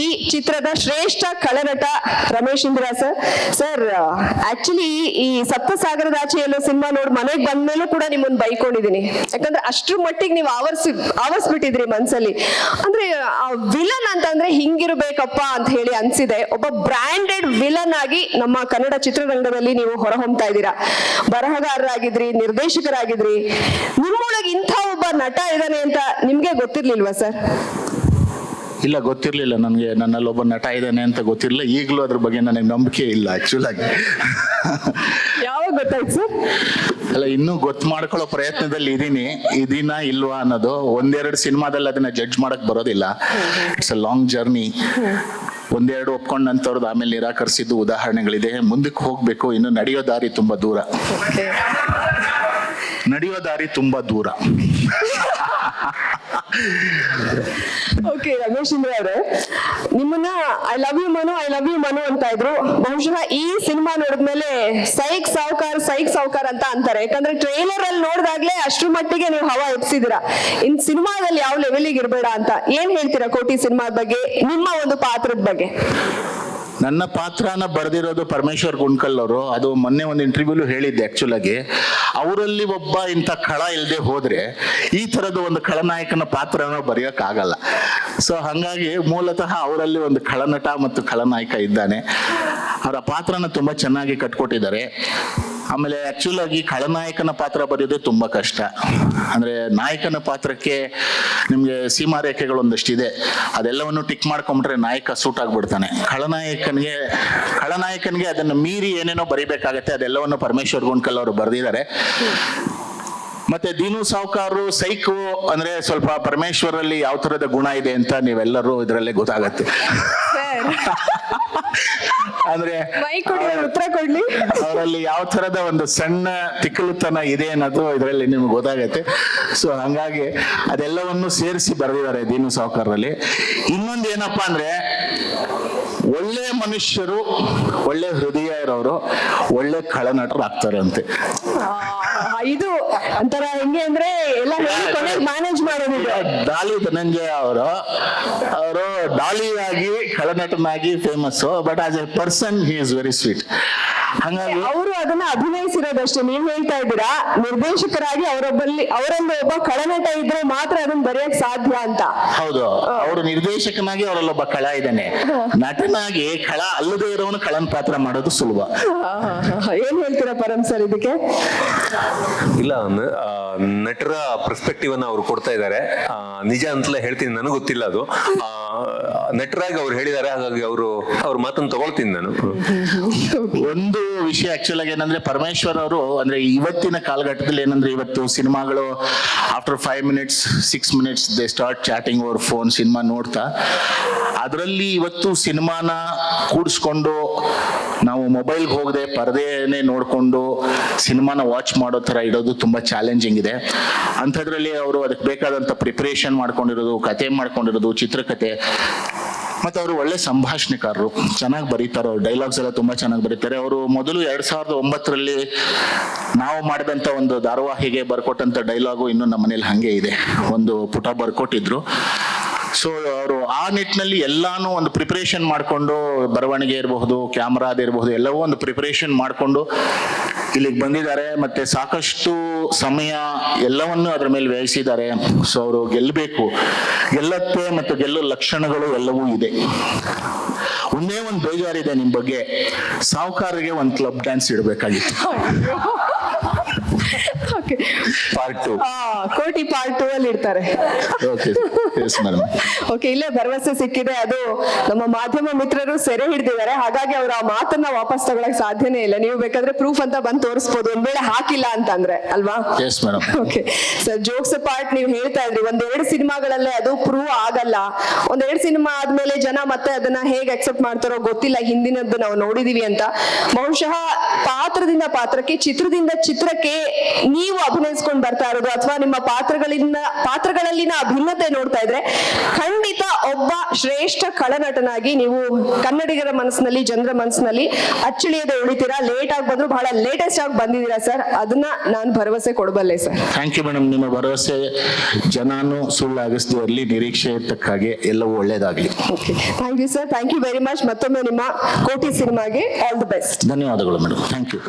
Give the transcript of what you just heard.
ಈ ಚಿತ್ರದ ಶ್ರೇಷ್ಠ ಕಳನಟ Ramesh Indra sir sir actually ಈ ಸಪ್ತಸಾಗರದ ಎಲ್ಲೋ ಸಿನಿಮಾ ನೋಡಿ ಮನೆಗೆ ಬಂದ್ಮೇಲೂ ಕೂಡ ನಿಮ್ಮನ್ನು ಬೈಕೊಂಡಿದ್ದೀನಿ ಯಾಕಂದ್ರೆ ಅಷ್ಟ್ರ ಮಟ್ಟಿಗೆ ನೀವು ಆವರ್ಸಿ, ಆವರ್ಸ್ಬಿಟ್ಟಿದ್ರಿ ಮನ್ಸಲ್ಲಿ. ಅಂದ್ರೆ ವಿಲನ್ ಅಂತಂದ್ರೆ ಹಿಂಗಿರ್ಬೇಕಪ್ಪ ಅಂತ ಹೇಳಿ ಅನ್ಸಿದೆ. ಒಬ್ಬ ಬ್ರ್ಯಾಂಡೆಡ್ ವಿಲನ್ ಆಗಿ ನಮ್ಮ ಕನ್ನಡ ಚಿತ್ರರಂಗದಲ್ಲಿ ನೀವು ಹೊರಹೊಮ್ತಾ ಇದ್ದೀರಾ. ಬರಹಗಾರರಾಗಿದ್ರಿ, ನಿರ್ದೇಶಕರಾಗಿದ್ರಿ. ನಿಮ್ಮೊಳಗೆ ಇಂಥ ಒಬ್ಬ ನಟ ಇದ್ದಾನೆ ಅಂತ ನಿಮ್ಗೆ ಗೊತ್ತಿರ್ಲಿಲ್ವಾ ಸರ್? ಇಲ್ಲ ಗೊತ್ತಿರಲಿಲ್ಲ ನನಗೆ. ನನ್ನಲ್ಲಿ ಒಬ್ಬ ನಟ ಇದ್ದಾನೆ ಅಂತ ಗೊತ್ತಿರಲಿಲ್ಲ. ಈಗಲೂ ಅದ್ರ ಬಗ್ಗೆ ನನಗೆ ನಂಬಿಕೆ ಇಲ್ಲ ಆಕ್ಚುಲ್ ಆಗಿ. ಯಾವಾಗ ಗೊತ್ತಾಯ್ತು ಸರ್? ಅಲ್ಲ ಇನ್ನೂ ಗೊತ್ತು ಮಾಡ್ಕೊಳ್ಳೋ ಪ್ರಯತ್ನದಲ್ಲಿ ಇದೀನಿ ಇದೀನ ಇಲ್ವಾ ಅನ್ನೋದು. ಒಂದೆರಡು ಸಿನಿಮಾದಲ್ಲಿ ಅದನ್ನ ಜಡ್ಜ್ ಮಾಡಕ್ ಬರೋದಿಲ್ಲ. ಇಟ್ಸ್ ಅ ಲಾಂಗ್ ಜರ್ನಿ ಒಂದೆರಡು ಒಪ್ಕೊಂಡಂತವ್ರದ್ದು ಆಮೇಲೆ ನಿರಾಕರಿಸಿದ್ದು ಉದಾಹರಣೆಗಳಿದೆ. ಮುಂದಕ್ಕೆ ಹೋಗ್ಬೇಕು. ಇನ್ನು ನಡೆಯೋ ದಾರಿ ತುಂಬಾ ದೂರ. ನಡೆಯೋ ದಾರಿ ತುಂಬಾ ದೂರ. ಓಕೆ ರಮೇಶ್ ಇಂದ್ರ ಅವರೇ, ನಿಮ್ಮನ್ನ I love you Manu I love you Manu ಅಂತ ಇದ್ರು. ಬಹುಶಃ ಈ ಸಿನಿಮಾ ನೋಡಿದ್ಮೇಲೆ ಸೈಕ್ ಸಾವುಕಾರ್ ಸೈಕ್ ಸಾವುಕಾರ್ ಅಂತ ಅಂತಾರೆ. ಯಾಕಂದ್ರೆ ಟ್ರೈಲರ್ ಅಲ್ಲಿ ನೋಡಿದಾಗ್ಲೇ ಅಷ್ಟು ಮಟ್ಟಿಗೆ ನೀವು ಹವಾ ಎಪ್ಸಿದಿರಾ ಇನ್ ಸಿನಿಮಾದಲ್ಲಿ ಯಾವ ಲೆವೆಲಿಗೆ ಇರಬೇಡ ಅಂತ. ಏನ್ ಹೇಳ್ತೀರಾ ಕೋಟಿ ಸಿನಿಮಾದ ಬಗ್ಗೆ, ನಿಮ್ಮ ಒಂದು ಪಾತ್ರದ ಬಗ್ಗೆ? ನನ್ನ ಪಾತ್ರನ ಬರೆದಿರೋದು ಪರಮೇಶ್ವರ್ ಗುಂಡ್ಕಲ್ ಅವರು. ಅದು ಮೊನ್ನೆ ಒಂದು ಇಂಟರ್ವ್ಯೂಲು ಹೇಳಿದ್ದೆ ಆಕ್ಚುಲ್ ಆಗಿ. ಅವರಲ್ಲಿ ಒಬ್ಬ ಇಂಥ ಖಳ ಇಲ್ಲದೆ ಹೋದರೆ ಈ ತರದ ಒಂದು ಖಳನಾಯಕನ ಪಾತ್ರನ ಬರೆಯೋಕ್ಕಾಗಲ್ಲ. ಸೊ ಹಾಗಾಗಿ ಮೂಲತಃ ಅವರಲ್ಲಿ ಒಂದು ಖಳನಟ ಮತ್ತು ಖಳನಾಯಕ ಇದ್ದಾನೆ. ಅವರ ಪಾತ್ರನ ತುಂಬಾ ಚೆನ್ನಾಗಿ ಕಟ್ಕೊಟ್ಟಿದ್ದಾರೆ. ಆಮೇಲೆ ಆಕ್ಚುಲ್ ಆಗಿ ಖಳನಾಯಕನ ಪಾತ್ರ ಬರೆಯೋದೆ ತುಂಬಾ ಕಷ್ಟ. ಅಂದ್ರೆ ನಾಯಕನ ಪಾತ್ರಕ್ಕೆ ನಿಮ್ಗೆ ಸೀಮಾರೇಖೆಗಳು ಒಂದಷ್ಟಿದೆ. ಅದೆಲ್ಲವನ್ನು ಟಿಕ್ ಮಾಡ್ಕೊಂಡ್ರೆ ನಾಯಕ ಸೂಟ್ ಆಗ್ಬಿಡ್ತಾನೆ. ಖಳನಾಯಕನಿಗೆ ಖಳನಾಯಕನಿಗೆ ಅದನ್ನು ಮೀರಿ ಏನೇನೋ ಬರಿಬೇಕಾಗತ್ತೆ, ಅದೆಲ್ಲವನ್ನು ಪರಮೇಶ್ವರ್ ಗುಂಡ್ಕಲ್ ಅವರು ಬರೆದಿದ್ದಾರೆ. ಮತ್ತೆ ದೀನು ಸಾವುಕಾರರು ಸೈಕು ಅಂದ್ರೆ ಸ್ವಲ್ಪ ಪರಮೇಶ್ವರಲ್ಲಿ ಯಾವ ತರದ ಗುಣ ಇದೆ ಅಂತ ನೀವೆಲ್ಲರೂ ಇದರಲ್ಲೇ ಗೊತ್ತಾಗತ್ತೆ. ಅಂದ್ರೆ ಉತ್ತರ ಕೊಡ್ಲಿ. ಅವರಲ್ಲಿ ಯಾವ ತರದ ಒಂದು ಸಣ್ಣ ತಿಕ್ಕಲುತನ ಇದೆ ಅನ್ನೋದು ಇದರಲ್ಲಿ ನಿಮ್ಗೆ ಗೊತ್ತಾಗತ್ತೆ. ಸೊ ಹಂಗಾಗಿ ಅದೆಲ್ಲವನ್ನು ಸೇರಿಸಿ ಬರೆದಿದ್ದಾರೆ ದೀನು ಸಾವುಕಾರರಲ್ಲಿ. ಇನ್ನೊಂದು ಏನಪ್ಪಾ ಅಂದ್ರೆ ಒಳ್ಳೆ ಮನುಷ್ಯರು ಒಳ್ಳೆ ಹೃದಯ ಇರೋರು ಒಳ್ಳೆ ಖಳನಟರು ಆಗ್ತಾರೆ ಅಂತೆ. ಇದು ಒಂಥರ ಹೆಂಗೆ ಅಂದ್ರೆ ಎಲ್ಲ ಮ್ಯಾನೇಜ್ ಮಾಡೋದು ಡಾಲಿ ಧನಂಜಯ ಅವರು ಅವರು ಡಾಲಿಯಾಗಿ ಆಗಿ ಖಳನಟನಾಗಿ famous but as a person he is very sweet ಹಂಗಾಗಿ ಅವರು ಅದನ್ನ ಅಭಿನಯಿಸಿರೋದಷ್ಟೇ ನೀವ್ ಹೇಳ್ತಾ ಇದ್ದೀರಾ ನಿರ್ದೇಶಕರಾಗಿ ಅವರೊಬ್ಬಲ್ಲಿ ಅವರೊಂದು ಒಬ್ಬ ಕಳನಟ ಇದ್ರೆ ಮಾತ್ರ ಅದನ್ನ ಬರೆಯಕ್ ಸಾಧ್ಯ ಅಂತ. ಹೌದು. ಅವರು ನಿರ್ದೇಶಕನಾಗಿ ಅವರಲ್ಲೊಬ್ಬ ಕಳ ಇದ್ದಾನೆ. ನಟನಾಗಿ ಕಳ ಅಲ್ಲದೆ ಇರೋನು ಕಳನ್ ಪಾತ್ರ ಮಾಡೋದು ಸುಲಭ. ಏನ್ ಹೇಳ್ತೀರಾ ಪರಂ ಸರ್ ಇದಕ್ಕೆ? ಇಲ್ಲ ನಟರ ಪರ್ಸ್ಪೆಕ್ಟಿವ್ ಅನ್ನ ಅವ್ರು ಕೊಡ್ತಾ ಇದ್ದಾರೆ ನಿಜ ಅಂತಲೇ ಹೇಳ್ತೀನಿ ನನಗೆ ಗೊತ್ತಿಲ್ಲ ಅದು. ಆ, ನಟರಾಗಿ ಅವ್ರು ಹೇಳಿದ್ದಾರೆ ಹಾಗಾಗಿ ಅವರು ಅವ್ರ ಮಾತನ್ನು ತಗೊಳ್ತೀನಿ ನಾನು. ಒಂದು ವಿಷಯ ಆಕ್ಚುಲ್ ಆಗಿ ಏನಂದ್ರೆ ಪರಮೇಶ್ವರ್ ಅವರು ಅಂದ್ರೆ ಇವತ್ತಿನ ಕಾಲಘಟ್ಟದಲ್ಲಿ ಏನಂದ್ರೆ ಇವತ್ತು ಸಿನಿಮಾಗಳು after five minutes six minutes they start chatting over phone cinema ನೋಡ್ತಾ ಅದರಲ್ಲಿ ಇವತ್ತು ಸಿನಿಮಾನ ಕೂಡಿಸ್ಕೊಂಡು ನಾವು ಮೊಬೈಲ್ಗೆ ಹೋಗದೆ ಪರದೆನೇ ನೋಡಿಕೊಂಡು ಸಿನಿಮಾನ ವಾಚ್ ಮಾಡೋ ಥರ ಇಡೋದು ತುಂಬ ಚಾಲೆಂಜಿಂಗ್ ಇದೆ. ಅಂಥದ್ರಲ್ಲಿ ಅವರು ಅದಕ್ಕೆ ಬೇಕಾದಂಥ ಪ್ರಿಪರೇಷನ್ ಮಾಡ್ಕೊಂಡಿರೋದು, ಕತೆ ಮಾಡ್ಕೊಂಡಿರೋದು, ಚಿತ್ರಕತೆ. ಮತ್ತೆ ಅವರು ಒಳ್ಳೆ ಸಂಭಾಷಣೆಕಾರರು, ಚೆನ್ನಾಗಿ ಬರೀತಾರೆ, ಅವ್ರು ಡೈಲಾಗ್ಸ್ ಎಲ್ಲ ತುಂಬಾ ಚೆನ್ನಾಗಿ ಬರೀತಾರೆ. ಅವರು ಮೊದಲು ಎರಡು ಸಾವಿರದ ಒಂಬತ್ತರಲ್ಲಿ ನಾವು ಮಾಡಿದಂತ ಒಂದು ಧಾರಾವಾಹಿಗೆ ಬರ್ಕೊಟ್ಟಂಥ ಡೈಲಾಗು ಇನ್ನು ನಮ್ಮ ಮನೇಲಿ ಹಾಗೆ ಇದೆ. ಒಂದು ಪುಟ ಬರ್ಕೊಟ್ಟಿದ್ರು. ಸೊ ಅವರು ಆ ನಿಟ್ಟಿನಲ್ಲಿ ಎಲ್ಲಾನು ಒಂದು ಪ್ರಿಪರೇಷನ್ ಮಾಡಿಕೊಂಡು ಬರವಣಿಗೆ ಇರಬಹುದು ಕ್ಯಾಮ್ರಾದ ಇರಬಹುದು ಎಲ್ಲವೂ ಒಂದು ಪ್ರಿಪರೇಷನ್ ಮಾಡಿಕೊಂಡು ಇಲ್ಲಿಗೆ ಬಂದಿದ್ದಾರೆ. ಮತ್ತೆ ಸಾಕಷ್ಟು ಸಮಯ ಎಲ್ಲವನ್ನು ಅದರ ಮೇಲೆ ವ್ಯಯಿಸಿದ್ದಾರೆ. ಸೊ ಅವರು ಗೆಲ್ಲಬೇಕು. ಗೆಲ್ಲತ್ತೆ ಮತ್ತು ಗೆಲ್ಲೋ ಲಕ್ಷಣಗಳು ಎಲ್ಲವೂ ಇದೆ. ಒಂದೇ ಒಂದು ಬೇಜಾರಿದೆ ನಿಮ್ಮ ಬಗ್ಗೆ. ಸಾಹುಕಾರರಿಗೆ ಒಂದು club dance ಇಡಬೇಕಾಗಿತ್ತು. Part two Kotee part two ಅಲ್ಲಿ ಇರ್ತಾರೆ ಓಕೆ ಓಕೆ ಇಲ್ಲೇ ಭರವಸೆ ಸಿಕ್ಕಿದೆ. ಅದು ನಮ್ಮ ಮಾಧ್ಯಮ ಮಿತ್ರರು ಸೆರೆ ಹಿಡಿದಿದ್ದಾರೆ. ಹಾಗಾಗಿ ಅವ್ರು ಆ ಮಾತನ್ನ ವಾಪಸ್ ತಗೊಳಕ್ ಸಾಧ್ಯನೇ ಇಲ್ಲ. ನೀವು ಬೇಕಾದ್ರೆ ಪ್ರೂಫ್ ಅಂತ ಬಂದು ತೋರಿಸ್ಬೋದು. ಒಂದ್ ವೇಳೆ ಹಾಕಿಲ್ಲ ಅಂತಂದ್ರೆ ಅಲ್ವಾ? Yes madam okay sir jokes part ನೀವು ಹೇಳ್ತಾ ಇದ್ರಿ ಒಂದೆರಡು ಸಿನಿಮಾಗಳಲ್ಲೇ ಅದು ಪ್ರೂವ್ ಆಗಲ್ಲ. ಒಂದೆರಡು ಸಿನಿಮಾ ಆದ್ಮೇಲೆ ಜನ ಮತ್ತೆ ಅದನ್ನ ಹೇಗೆ ಅಕ್ಸೆಪ್ಟ್ ಮಾಡ್ತಾರೋ ಗೊತ್ತಿಲ್ಲ. ಹಿಂದಿನದ್ದು ನಾವು ನೋಡಿದೀವಿ ಅಂತ. ಬಹುಶಃ ಪಾತ್ರದಿಂದ ಪಾತ್ರಕ್ಕೆ ಚಿತ್ರದಿಂದ ಚಿತ್ರಕ್ಕೆ ನೀವು ಅಭಿನಯಿಸ್ಕೊಂಡು ಬರ್ತಾ ಇರೋದು ಅಥವಾ ನಿಮ್ಮ ಪಾತ್ರಗಳಿಂದ ಪಾತ್ರಗಳಲ್ಲಿನ ಭಿನ್ನತೆ ನೋಡ್ತಾ ಇದ್ರೆ ಖಂಡಿತ ಒಬ್ಬ ಶ್ರೇಷ್ಠ ಖಳನಟನಾಗಿ ನೀವು ಕನ್ನಡಿಗರ ಮನಸ್ಸಿನಲ್ಲಿ ಜನರ ಮನಸ್ಸಿನಲ್ಲಿ ಅಚ್ಚಳಿಯದೆ ಉಳಿತೀರಾ? ಲೇಟ್ ಆಗಿ ಬಂದ್ರು ಬಹಳ ಲೇಟೆಸ್ಟ್ ಆಗಿ ಬಂದಿದ್ದೀರಾ ಸರ್? ಅದನ್ನ ನಾನು ಭರವಸೆ ಕೊಡಬಲ್ಲೆ ಸರ್. ಥ್ಯಾಂಕ್ ಯು ಮೇಡಮ್ ನಿಮ್ಮ ಭರವಸೆ ಜನಾನು ಸುಳ್ಳಾಗಿಸ್ದು ಅಲ್ಲಿ ನಿರೀಕ್ಷೆ ತಕ್ಕಾಗೆ ಎಲ್ಲವೂ ಒಳ್ಳೇದಾಗ್ಲಿ. Thank you sir thank you very much ಮತ್ತೊಮ್ಮೆ ನಿಮ್ಮ ಕೋಟಿ ಸಿನಿಮಾಗೆ ಆಲ್ ದಿ ಬೆಸ್ಟ್ ಧನ್ಯವಾದಗಳು ಮೇಡಮ್ ಥ್ಯಾಂಕ್ ಯು